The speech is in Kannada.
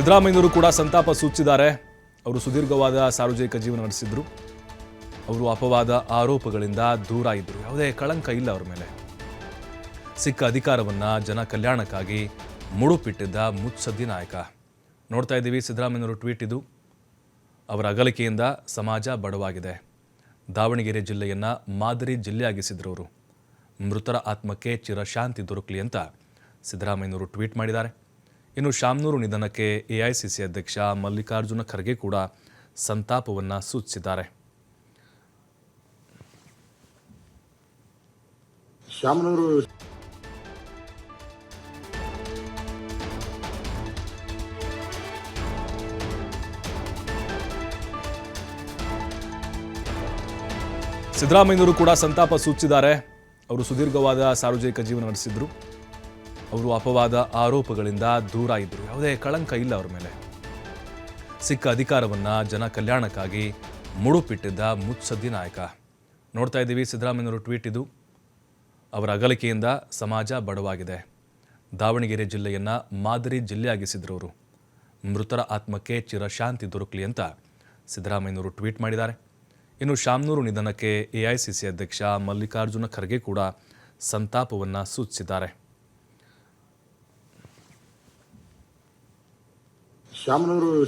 ಸಿದ್ದರಾಮಯ್ಯನವರು ಕೂಡ ಸಂತಾಪ ಸೂಚಿಸಿದ್ದಾರೆ. ಅವರು ಸುದೀರ್ಘವಾದ ಸಾರ್ವಜನಿಕ ಜೀವನ ನಡೆಸಿದ್ರು. ಅವರು ಅಪವಾದ ಆರೋಪಗಳಿಂದ ದೂರ ಇದ್ದರು ಯಾವುದೇ ಕಳಂಕ ಇಲ್ಲ ಅವರ ಮೇಲೆ. ಸಿಕ್ಕ ಅಧಿಕಾರವನ್ನ ಜನ ಕಲ್ಯಾಣಕ್ಕಾಗಿ ಮುಡುಪಿಟ್ಟಿದ್ದ ಮುತ್ಸದ್ದಿ ನಾಯಕ. ನೋಡ್ತಾ ಇದ್ದೀವಿ ಸಿದ್ದರಾಮಯ್ಯನವರು ಟ್ವೀಟ್ ಇದು. ಅವರ ಅಗಲಿಕೆಯಿಂದ ಸಮಾಜ ಬಡವಾಗಿದೆ. ದಾವಣಗೆರೆ ಜಿಲ್ಲೆಯನ್ನು ಮಾದರಿ ಜಿಲ್ಲೆಯಾಗಿಸಿದ್ರು ಅವರು. ಮೃತರ ಆತ್ಮಕ್ಕೆ ಚಿರಶಾಂತಿ ದೊರಕಲಿ ಅಂತ ಸಿದ್ದರಾಮಯ್ಯನವರು ಟ್ವೀಟ್ ಮಾಡಿದ್ದಾರೆ. ಇನ್ನು ಶಾಮನೂರು ನಿಧನಕ್ಕೆ ಎಐಸಿಸಿ ಅಧ್ಯಕ್ಷ ಮಲ್ಲಿಕಾರ್ಜುನ ಖರ್ಗೆ ಕೂಡ ಸಂತಾಪವನ್ನು ಸೂಚಿಸಿದ್ದಾರೆ. ಶಾಮನೂರು ಸಿದ್ದರಾಮಯ್ಯನವರು ಕೂಡ ಸಂತಾಪ ಸೂಚಿಸಿದ್ದಾರೆ. ಅವರು ಸುದೀರ್ಘವಾದ ಸಾರ್ವಜನಿಕ ಜೀವನ ನಡೆಸಿದ್ರು. ಅವರು ಅಪವಾದ ಆರೋಪಗಳಿಂದ ದೂರ ಇದ್ದರು. ಯಾವುದೇ ಕಳಂಕ ಇಲ್ಲ ಅವರ ಮೇಲೆ. ಸಿಕ್ಕ ಅಧಿಕಾರವನ್ನ ಜನ ಕಲ್ಯಾಣಕ್ಕಾಗಿ ಮುಡುಪಿಟ್ಟಿದ್ದ ಮುತ್ಸದ್ದಿ ನಾಯಕ. ನೋಡ್ತಾ ಇದ್ದೀವಿ ಸಿದ್ದರಾಮಯ್ಯನವರು ಟ್ವೀಟ್ ಇದು. ಅವರ ಅಗಲಿಕೆಯಿಂದ ಸಮಾಜ ಬಡವಾಗಿದೆ. ದಾವಣಗೆರೆ ಜಿಲ್ಲೆಯನ್ನು ಮಾದರಿ ಜಿಲ್ಲೆಯಾಗಿಸಿದ್ರು ಅವರು. ಮೃತರ ಆತ್ಮಕ್ಕೆ ಚಿರಶಾಂತಿ ದೊರಕಲಿ ಅಂತ ಸಿದ್ದರಾಮಯ್ಯನವರು ಟ್ವೀಟ್ ಮಾಡಿದ್ದಾರೆ. ಇನ್ನು ಶಾಮನೂರು ನಿಧನಕ್ಕೆ ಎಐಸಿಸಿ ಅಧ್ಯಕ್ಷ ಮಲ್ಲಿಕಾರ್ಜುನ ಖರ್ಗೆ ಕೂಡ ಸಂತಾಪವನ್ನು ಸೂಚಿಸಿದ್ದಾರೆ. ಶಾಮನೂರು